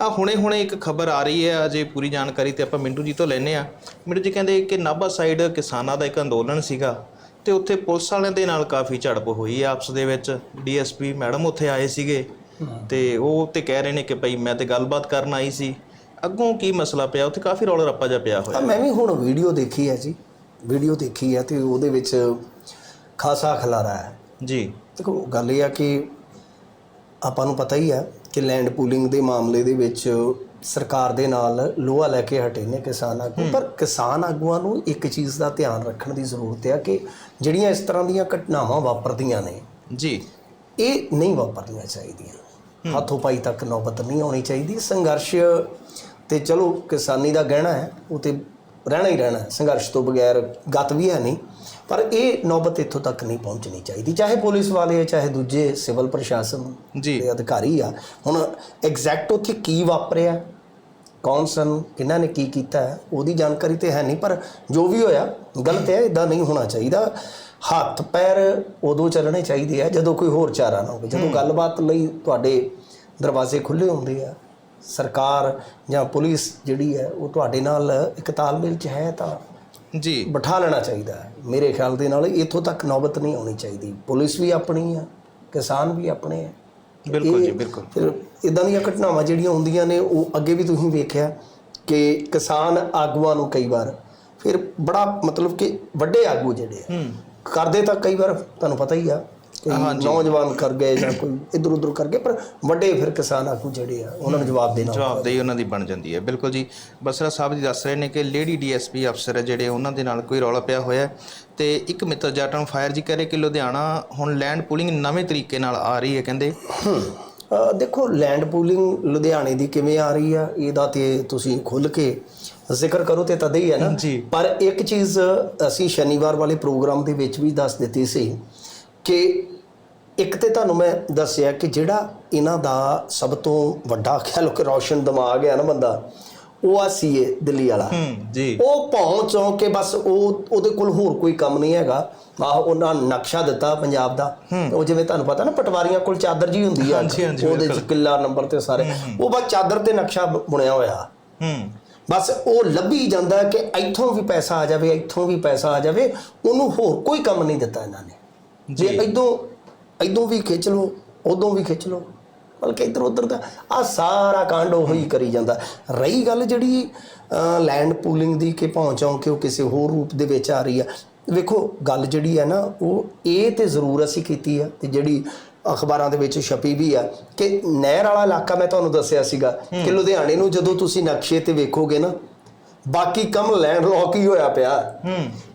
ਆ ਹੁਣੇ ਹੁਣੇ ਇੱਕ ਖਬਰ ਆ ਰਹੀ ਹੈ ਅਜੇ ਪੂਰੀ ਜਾਣਕਾਰੀ ਤੇ ਆਪਾਂ ਮਿੰਟੂ ਜੀ ਤੋਂ ਲੈਨੇ ਆ ਮਿੰਟੂ ਜੀ ਕਹਿੰਦੇ ਕਿ ਨਾਭਾ ਸਾਈਡ ਕਿਸਾਨਾਂ ਦਾ ਇੱਕ ਅੰਦੋਲਨ ਸੀਗਾ ਤੇ ਉੱਥੇ ਪੁਲਿਸ ਵਾਲਿਆਂ ਦੇ ਨਾਲ ਕਾਫੀ ਝੜਪ ਹੋਈ ਹੈ ਆਪਸ ਦੇ ਵਿੱਚ। ਡੀਐਸਪੀ ਮੈਡਮ ਉੱਥੇ ਆਏ ਸੀਗੇ ਤੇ ਉਹ ਤੇ ਕਹਿ ਰਹੇ ਨੇ ਕਿ ਭਈ ਮੈਂ ਤੇ ਗੱਲਬਾਤ ਕਰਨ ਆਈ ਸੀ। ਅੱਗੋਂ ਕੀ ਮਸਲਾ ਪਿਆ? ਉੱਥੇ ਕਾਫੀ ਰੌਲਾ ਰੱਪਾ ਜਿਹਾ ਪਿਆ ਹੋਇਆ। ਮੈਂ ਵੀ ਹੁਣ ਵੀਡੀਓ ਦੇਖੀ ਹੈ ਜੀ। ਵੀਡੀਓ ਦੇਖੀ ਹੈ ਤੇ ਉਹਦੇ ਵਿੱਚ ਖਾਸਾ ਖਲਾਰਾ ਹੈ। ਜੀ। ਦੇਖੋ ਗੱਲ ਇਹ ਆ ਕਿ ਆਪਾਂ ਨੂੰ ਪਤਾ ਹੀ ਆ ਕਿ ਲੈਂਡ ਪੂਲਿੰਗ ਦੇ ਮਾਮਲੇ ਦੇ ਵਿੱਚ ਸਰਕਾਰ ਦੇ ਨਾਲ ਲੋਹਾ ਲੈ ਕੇ ਹਟੇ ਨੇ ਕਿਸਾਨ ਆਗੂ। ਪਰ ਕਿਸਾਨ ਆਗੂਆਂ ਨੂੰ ਇੱਕ ਚੀਜ਼ ਦਾ ਧਿਆਨ ਰੱਖਣ ਦੀ ਜ਼ਰੂਰਤ ਹੈ ਕਿ ਜਿਹੜੀਆਂ ਇਸ ਤਰ੍ਹਾਂ ਦੀਆਂ ਘਟਨਾਵਾਂ ਵਾਪਰਦੀਆਂ ਨੇ ਜੀ। ਇਹ ਨਹੀਂ ਵਾਪਰਨੀਆਂ ਚਾਹੀਦੀਆਂ। ਹੱਥੋਂ ਪਾਈ ਤੱਕ ਨੌਬਤ ਨਹੀਂ ਆਉਣੀ ਚਾਹੀਦੀ। ਸੰਘਰਸ਼ ਤੇ ਚਲੋ ਕਿਸਾਨੀ ਦਾ ਗਹਿਣਾ ਹੈ ਉਹ ਤੇ ਰਹਿਣਾ ਹੀ ਰਹਿਣਾ। ਸੰਘਰਸ਼ ਤੋਂ ਬਗੈਰ ਗਤ ਵੀ ਹੈ ਨਹੀਂ। ਪਰ ਇਹ ਨੌਬਤ ਇੱਥੋਂ ਤੱਕ ਨਹੀਂ ਪਹੁੰਚਣੀ ਚਾਹੀਦੀ ਚਾਹੇ ਪੁਲਿਸ ਵਾਲੇ ਆ ਚਾਹੇ ਦੂਜੇ ਸਿਵਲ ਪ੍ਰਸ਼ਾਸਨ ਜੀ। ਦੇ ਅਧਿਕਾਰੀ ਆ। ਹੁਣ ਐਗਜ਼ੈਕਟ ਉੱਥੇ ਕੀ ਵਾਪਰਿਆ ਕੌਣ ਸਨ ਕਿਹਨਾਂ ਨੇ ਕੀ ਕੀਤਾ ਉਹਦੀ ਜਾਣਕਾਰੀ ਤੇ ਹੈ ਨਹੀਂ ਪਰ ਜੋ ਵੀ ਹੋਇਆ ਗਲਤ ਹੈ ਇਦਾਂ ਨਹੀਂ ਹੋਣਾ ਚਾਹੀਦਾ। ਹੱਥ ਪੈਰ ਉਦੋਂ ਚੱਲਣੇ ਚਾਹੀਦੇ ਆ ਜਦੋਂ ਕੋਈ ਹੋਰ ਚਾਰਾ ਨਾ ਹੋਵੇ। ਜਦੋਂ ਗੱਲਬਾਤ ਲਈ ਤੁਹਾਡੇ ਦਰਵਾਜ਼ੇ ਖੁੱਲੇ ਹੁੰਦੇ ਆ ਸਰਕਾਰ ਜਾਂ ਪੁਲਿਸ ਜਿਹੜੀ ਹੈ ਉਹ ਤੁਹਾਡੇ ਨਾਲ ਇੱਕ ਤਾਲਮੇਲ 'ਚ ਹੈ ਤਾਂ ਜੀ। ਬਿਠਾ ਲੈਣਾ ਚਾਹੀਦਾ ਹੈ। ਮੇਰੇ ਖਿਆਲ ਦੇ ਨਾਲ ਇੱਥੋਂ ਤੱਕ ਨੌਬਤ ਨਹੀਂ ਆਉਣੀ ਚਾਹੀਦੀ। ਪੁਲਿਸ ਵੀ ਆਪਣੀ ਆ ਕਿਸਾਨ ਵੀ ਆਪਣੇ ਆ। ਬਿਲਕੁਲ ਜੀ ਬਿਲਕੁਲ। ਫਿਰ ਇਦਾਂ ਦੀਆਂ ਘਟਨਾਵਾਂ ਜਿਹੜੀਆਂ ਹੁੰਦੀਆਂ ਨੇ ਉਹ ਅੱਗੇ ਵੀ ਤੁਸੀਂ ਵੇਖਿਆ ਕਿ ਕਿਸਾਨ ਆਗੂਆਂ ਨੂੰ ਕਈ ਵਾਰ ਫਿਰ ਬੜਾ ਮਤਲਬ ਕਿ ਵੱਡੇ ਆਗੂ ਜਿਹੜੇ ਆ ਹੂੰ। ਕਰਦੇ ਤਾਂ ਕਈ ਵਾਰ ਤੁਹਾਨੂੰ ਪਤਾ ਹੀ ਆ ਕਿ ਨੌਜਵਾਨ ਕਰ ਗਏ ਜਾਂ ਕੋਈ ਇਧਰ ਉਧਰ ਕਰ ਗਏ ਪਰ ਵੱਡੇ ਫਿਰ ਕਿਸਾਨ ਆਗੂ ਜਿਹੜੇ ਆ ਉਹਨਾਂ ਨੂੰ ਜਵਾਬ ਦੇਣਾ ਜਵਾਬਦੇਹੀ ਉਹਨਾਂ ਦੀ ਬਣ ਜਾਂਦੀ ਹੈ। ਬਿਲਕੁਲ ਜੀ। ਬਸਰਾ ਸਾਹਿਬ ਜੀ ਦੱਸ ਰਹੇ ਨੇ ਕਿ ਲੇਡੀ ਡੀਐਸਪੀ ਅਫਸਰ ਹੈ ਜਿਹੜੇ ਉਹਨਾਂ ਦੇ ਨਾਲ ਕੋਈ ਰੌਲਾ ਪਿਆ ਹੋਇਆ ਤੇ ਇੱਕ ਮਿੱਤਰ ਜੱਟ ਫਾਇਰ ਜੀ ਕਹ ਰਹੇ ਕਿ ਲੁਧਿਆਣਾ ਹੁਣ ਲੈਂਡ ਪੂਲਿੰਗ ਨਵੇਂ ਤਰੀਕੇ ਨਾਲ ਆ ਰਹੀ ਹੈ ਕਹਿੰਦੇ। ਦੇਖੋ ਲੈਂਡ ਪੂਲਿੰਗ ਲੁਧਿਆਣੇ ਦੀ ਕਿਵੇਂ ਆ ਰਹੀ ਆ ਇਹਦਾ ਤੇ ਤੁਸੀਂ ਖੁੱਲ ਕੇ ਜ਼ਿਕਰ ਕਰੋ ਤੇ ਤਦ ਹੀ ਹੈ ਨਾ। ਪਰ ਇੱਕ ਚੀਜ਼ ਅਸੀਂ ਸ਼ਨੀਵਾਰ ਵਾਲੇ ਪ੍ਰੋਗਰਾਮ ਦੇ ਵਿੱਚ ਵੀ ਦੱਸ ਦਿੱਤੀ ਸੀ ਕਿ ਇੱਕ ਤੇ ਤੁਹਾਨੂੰ ਮੈਂ ਦੱਸਿਆ ਕਿ ਜਿਹੜਾ ਇਹਨਾਂ ਦਾ ਸਭ ਤੋਂ ਵੱਡਾ ਲਓ ਕਿ ਰੌਸ਼ਨ ਦਿਮਾਗ ਹੈ ਨਾ ਬੰਦਾ ਉਹ ਆ ਸੀਏ ਦਿੱਲੀ ਵਾਲਾ। ਹੂੰ ਜੀ। ਉਹ ਭੌਂ ਚੋਂ ਕੇ ਬਸ ਉਹ ਉਹਦੇ ਕੋਲ ਹੋਰ ਕੋਈ ਕੰਮ ਨਹੀਂ ਹੈਗਾ। ਆਹ ਉਹਨਾਂ ਨਕਸ਼ਾ ਦਿੱਤਾ ਪੰਜਾਬ ਦਾ। ਉਹ ਜਿਵੇਂ ਤੁਹਾਨੂੰ ਪਤਾ ਨਾ ਪਟਵਾਰੀਆਂ ਕੋਲ ਚਾਦਰ ਜੀ ਹੁੰਦੀ ਆ। ਉਹਦੇ ਚ ਕਿੱਲਾ ਨੰਬਰ ਤੇ ਸਾਰੇ। ਉਹ ਬਸ ਚਾਦਰ ਤੇ ਨਕਸ਼ਾ ਬੁਣਿਆ ਹੋਇਆ। ਹੂੰ। ਬਸ ਉਹ ਲੱਭੀ ਜਾਂਦਾ ਕਿ ਇੱਥੋਂ ਵੀ ਪੈਸਾ ਆ ਜਾਵੇ ਇੱਥੋਂ ਵੀ ਪੈਸਾ ਆ ਜਾਵੇ। ਉਹਨੂੰ ਹੋਰ ਕੋਈ ਕੰਮ ਨਹੀਂ ਦਿੱਤਾ ਇਹਨਾਂ ਨੇ। ਜੇ ਇਦੋਂ ਇਦੋਂ ਵੀ ਖਿੱਚ ਲਓ ਉਦੋਂ ਵੀ ਖਿੱਚ ਲਓ। ਬਲਕਿ ਇੱਧਰ ਉੱਧਰ ਦਾ ਆ ਸਾਰਾ ਕਾਂਡ ਉਹ ਕਰੀ ਜਾਂਦਾ। ਰਹੀ ਗੱਲ ਜਿਹੜੀ ਲੈਂਡ ਪੂਲਿੰਗ ਦੀ ਕਿ ਪਹੁੰਚਾਂ ਕਿ ਉਹ ਕਿਸੇ ਹੋਰ ਰੂਪ ਦੇ ਵਿੱਚ ਆ ਰਹੀ ਆ। ਵੇਖੋ ਗੱਲ ਜਿਹੜੀ ਹੈ ਨਾ ਉਹ ਇਹ ਤੇ ਜ਼ਰੂਰ ਅਸੀਂ ਕੀਤੀ ਆ ਤੇ ਜਿਹੜੀ ਅਖਬਾਰਾਂ ਦੇ ਵਿੱਚ ਛਪੀ ਵੀ ਆ ਕਿ ਨਹਿਰ ਵਾਲਾ ਇਲਾਕਾ ਮੈਂ ਤੁਹਾਨੂੰ ਦੱਸਿਆ ਸੀਗਾ ਕਿ ਲੁਧਿਆਣੇ ਨੂੰ ਜਦੋਂ ਤੁਸੀਂ ਨਕਸ਼ੇ ਤੇ ਵੇਖੋਗੇ ਨਾ ਬਾਕੀ ਕੰਮ ਲੈਂਡ ਲੋਕ ਹੀ ਹੋਇਆ ਪਿਆ।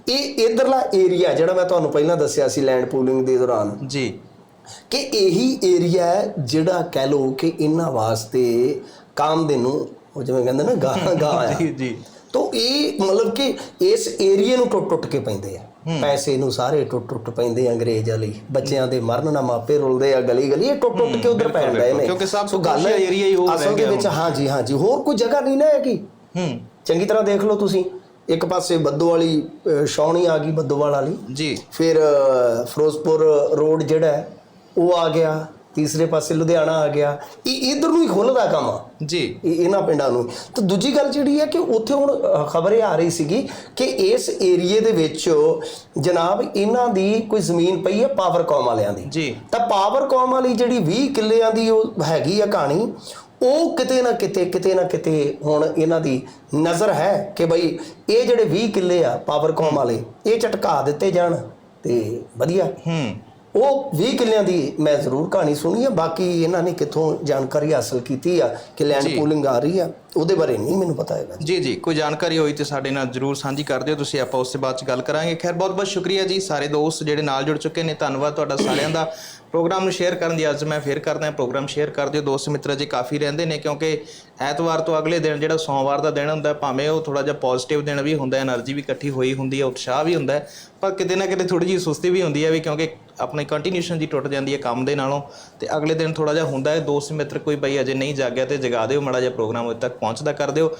ਇਹ ਇਧਰਲਾ ਏਰੀਆ ਜਿਹੜਾ ਮੈਂ ਤੁਹਾਨੂੰ ਪਹਿਲਾਂ ਦੱਸਿਆ ਸੀ ਲੈਂਡ ਪੂਲਿੰਗ ਦੇ ਦੌਰਾਨ। ਜੀ। ਕਿ ਇਹੀ ਏਰੀਆ ਹੈ ਜਿਹੜਾ ਕਹਿ ਲੋ ਕਿ ਇਹਨਾਂ ਵਾਸਤੇ ਕੰਮ ਦੇ ਨੂੰ ਉਹ ਜਿਵੇਂ ਕਹਿੰਦੇ ਨਾ ਗਾਂ ਗਾਂ ਆ। ਜੀ ਜੀ। ਤੋ ਇਹ ਮਤਲਬ ਕਿ ਇਸ ਏਰੀਏ ਨੂੰ ਟੁੱਟ ਟੁੱਟ ਕੇ ਪੈਂਦੇ ਆ। ਪੈਸੇ ਨੂੰ ਸਾਰੇ ਟੁੱਟ ਟੁੱਟ ਪੈਂਦੇ ਆ ਅੰਗਰੇਜ਼ ਵਾਲੀ। ਬੱਚਿਆਂ ਦੇ ਮਰਨ ਨਾ ਮਾਪੇ ਰੁਲਦੇ ਆ ਗਲੀ ਗਲੀ ਇਹ ਟੁੱਟ ਟੁੱਟ ਕੇ ਉਧਰ ਪੈਣ ਡਏ ਨੇ ਕਿਉਂਕਿ ਸਭ ਤੋਂ ਗੱਲ ਹੈ ਏਰੀਆ ਹੀ ਰਹਿ ਅਸਲ ਦੇ ਵਿੱਚ ਹਾਂਜੀ ਹਾਂਜੀ ਹੋਰ ਕੋਈ ਜਗ੍ਹਾ ਨਹੀਂ ਨਾ ਹੈਗੀ। ਹੂੰ। ਚੰਗੀ ਤਰ੍ਹਾਂ ਦੇਖ ਲਓ ਤੁਸੀਂ ਇੱਕ ਪਾਸੇ ਬੱਦੋ ਵਾਲੀ ਛਾਉਣੀ ਆ ਗਈ ਬੱਦੋਵਾਲ ਵਾਲੀ ਜੀ। ਫਿਰ ਫਿਰੋਜ਼ਪੁਰ ਰੋਡ ਜਿਹੜਾ ਹੈ, ਉਹ ਆ ਗਿਆ ਤੀਸਰੇ ਪਾਸੇ ਲੁਧਿਆਣਾ ਆ ਗਿਆ ਇਹ ਇਧਰ ਨੂੰ ਹੀ ਖੁੱਲਦਾ ਕੰਮ। ਆ ਜੀ। ਇਹ ਇਹਨਾਂ ਪਿੰਡਾਂ ਨੂੰ। ਤਾਂ ਦੂਜੀ ਗੱਲ ਜਿਹੜੀ ਹੈ ਕਿ ਉੱਥੇ ਹੁਣ ਖਬਰ ਇਹ ਆ ਰਹੀ ਸੀਗੀ ਕਿ ਇਸ ਏਰੀਏ ਦੇ ਵਿੱਚ ਜਨਾਬ ਇਹਨਾਂ ਦੀ ਕੋਈ ਜ਼ਮੀਨ ਪਈ ਹੈ ਪਾਵਰਕਾਮ ਵਾਲਿਆਂ ਦੀ। ਜੀ। ਤਾਂ ਪਾਵਰਕਾਮ ਵਾਲੀ ਜਿਹੜੀ 20 ਕਿੱਲਿਆਂ ਦੀ ਉਹ ਹੈਗੀ ਆ ਕਹਾਣੀ ਉਹ ਕਿਤੇ ਨਾ ਕਿਤੇ ਕਿਤੇ ਨਾ ਕਿਤੇ ਹੁਣ ਇਹਨਾਂ ਦੀ ਨਜ਼ਰ ਹੈ ਕਿ ਬਈ ਇਹ ਜਿਹੜੇ 20 ਕਿੱਲੇ ਆ ਪਾਵਰਕਾਮ ਵਾਲੇ ਇਹ ਝਟਕਾ ਦਿੱਤੇ ਜਾਣ ਤੇ ਵਧੀਆ। ਹੂੰ। ਉਹ 20 ਕਿੱਲਿਆਂ ਦੀ ਮੈਂ ਜ਼ਰੂਰ ਕਹਾਣੀ ਸੁਣੀ ਆ ਬਾਕੀ ਇਹਨਾਂ ਨੇ ਕਿੱਥੋਂ ਜਾਣਕਾਰੀ ਹਾਸਲ ਕੀਤੀ ਆ ਕਿ ਲੈਂਡ। ਪੂਲਿੰਗ ਆ ਰਹੀ ਆ ਉਹਦੇ ਬਾਰੇ ਨਹੀਂ ਮੈਨੂੰ ਪਤਾ ਹੈਗਾ ਜੀ। ਜੀ ਕੋਈ ਜਾਣਕਾਰੀ ਹੋਈ ਤੇ ਸਾਡੇ ਨਾਲ ਜਰੂਰ ਸਾਂਝੀ ਕਰ ਦਿਓ, ਤੁਸੀਂ ਆਪਾਂ ਉਸ ਤੋਂ ਬਾਅਦ ਚ ਗੱਲ ਕਰਾਂਗੇ। ਖੈਰ ਬਹੁਤ-ਬਹੁਤ ਸ਼ੁਕਰੀਆ ਜੀ, ਸਾਰੇ ਦੋਸਤ ਜਿਹੜੇ ਨਾਲ ਜੁੜ ਚੁੱਕੇ ਨੇ, ਧੰਨਵਾਦ ਤੁਹਾਡਾ ਸਾਰਿਆਂ ਦਾ। ਪ੍ਰੋਗਰਾਮ ਨੂੰ ਸ਼ੇਅਰ ਕਰਨ ਦੀ ਅੱਜ ਮੈਂ ਫੇਰ ਕਰਦਾ ਹਾਂ, ਪ੍ਰੋਗਰਾਮ ਸ਼ੇਅਰ ਕਰ ਦਿਓ। ਦੋਸਤ ਮਿੱਤਰ ਜੇ ਕਾਫੀ ਰਹਿੰਦੇ ਨੇ, ਕਿਉਂਕਿ ਐਤਵਾਰ ਤੋਂ ਅਗਲੇ ਦਿਨ ਜਿਹੜਾ ਸੋਮਵਾਰ ਦਾ ਦਿਨ ਹੁੰਦਾ, ਭਾਵੇਂ ਉਹ ਥੋੜਾ ਜਿਹਾ ਪੋਜ਼ਿਟਿਵ ਦਿਨ ਵੀ ਹੁੰਦਾ ਹੈ એનર્ਜੀ ਵੀ ਇਕੱਠੀ ਹੋਈ ਹੁੰਦੀ ਹੈ, ਉਤਸ਼ਾਹ ਵੀ ਹੁੰਦਾ ਹੈ, ਪਰ ਕਿਤੇ ਨਾ ਕਿਤੇ ਥੋੜੀ ਜਿਹੀ ਸੁਸਤੀ ਵੀ ਹੁੰਦੀ ਹੈ ਵੀ ਕਿਉਂਕਿ ਆਪਣੀ ਕੰਟੀਨਿਊਸ਼ਨ ਜੀ ਟੁੱਟ ਜਾਂਦੀ ਹੈ ਕੰਮ ਦੇ ਨਾਲੋਂ। ਤੇ ਅਗਲੇ ਦਿਨ ਥੋੜਾ ਜਿਹਾ ਹੁੰਦਾ ਹੈ, ਦੋਸਤ ਮਿੱਤਰ ਕੋਈ ਬਈ ਅਜੇ ਨਹੀਂ ਜਾਗਿਆ ਤੇ ਜਗਾ ਦਿਓ, ਮੜਾ ਜਿਹਾ ਪ੍ਰੋਗਰਾਮ ਹੋਏ ਤੱਕ ਪਹੁੰਚਦਾ ਕਰ ਦਿਓ